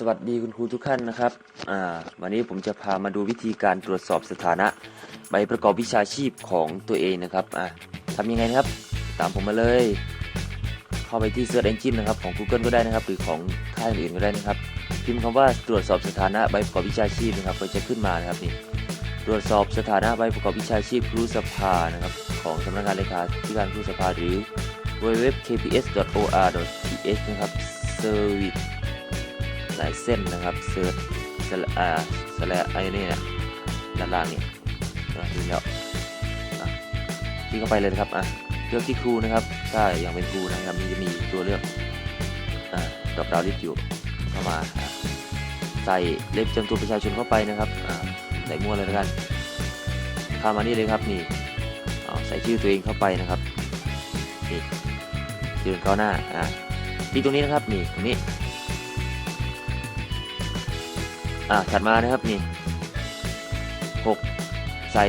สวัสดีคุณครูทุกท่านนะครับ อ่า วันนี้ผมจะพามาดูวิธีการตรวจสอบสถานะใบประกอบวิชาชีพของตัวเองนะครับ อ่าทำยังไงนะครับ ตามผมมาเลย เข้าไปที่ Search Engine นะครับของ Google ก็ได้นะครับ หรือของค่ายอื่นก็ได้นะครับ พิมพ์คำว่าตรวจสอบสถานะใบประกอบวิชาชีพนะครับก็จะขึ้นมานะครับนี่ ตรวจสอบสถานะใบประกอบวิชาชีพครูสภานะครับของสำนักงานเลขาธิการครูสภาหรือ www.kps.or.th นะครับ Service หลายเส้นนะครับเซิร์ชสละอ่าสลไอ้นี่เนี่ยด้านล่างนี่อะดูแล้วอะคลิกเข้าไปเลยนะครับอะเลือกที่ครูนะครับถ้าอย่างเป็นครูนะครับมันจะมีตัวเลือกอ่าดอปดาวลิสต์อยู่เข้ามาใส่เลขประจำตัวประชาชนเข้าไปนะครับอ่าใส่มั่วเลยแล้วกันข้ามานี่เลยครับนี่เอาใส่ชื่อตัวเองเข้าไปนะครับนี่ชื่อเข้าหน้าอะที่ตรงนี้นะครับนี่ตรงนี้ อ่าถัดมานะครับนี่หกใส่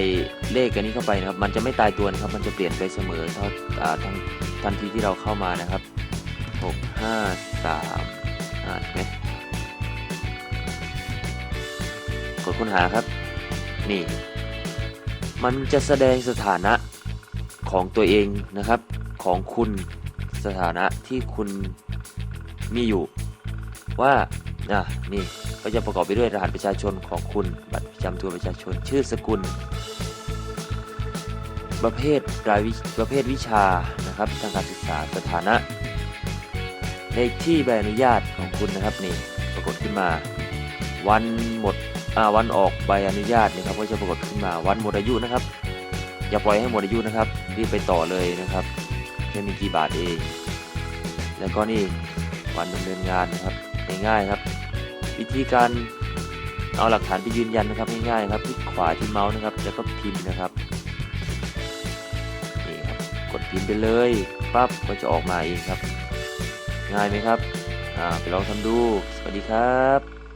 เลขอันนี้เข้าไปนะครับ มันจะไม่ตายตัวนะครับ มันจะเปลี่ยนไปเสมอเท่าอ่าทั้งทันทีที่เราเข้ามานะครับหกห้าสามอ่าเห็นไหมกดค้นหาครับ นี่ มันจะแสดงสถานะของตัวเองนะครับ ของคุณสถานะที่คุณมีอยู่ว่า อะนี่ก็จะประกอบไปด้วยรหัสประชาชนของคุณ บัตรประจำตัวประชาชน ชื่อสกุล ประเภทรายวิประเภทวิชานะครับทางการศึกษาสถานะ เลขที่ใบอนุญาตของคุณนะครับนี่ปรากฏขึ้นมา วันหมดอ่าวันออกใบอนุญาตนะครับก็จะปรากฏขึ้นมาวันหมดอายุนะครับ อย่าปล่อยให้หมดอายุนะครับรีบไปต่อเลยนะครับแค่มีกี่บาทเอง แล้วก็นี่วันดำเนินงานนะครับง่ายๆครับ วิธีการเอาหลักฐานไปยืนยันนะครับง่ายๆครับคลิกขวาที่เมาส์นะครับแล้วก็พิมพ์นะครับนี่ครับกดพิมพ์ไปเลยปั๊บก็จะออกมาเองครับ ง่ายไหมครับอ่าไปลองทำดู สวัสดีครับ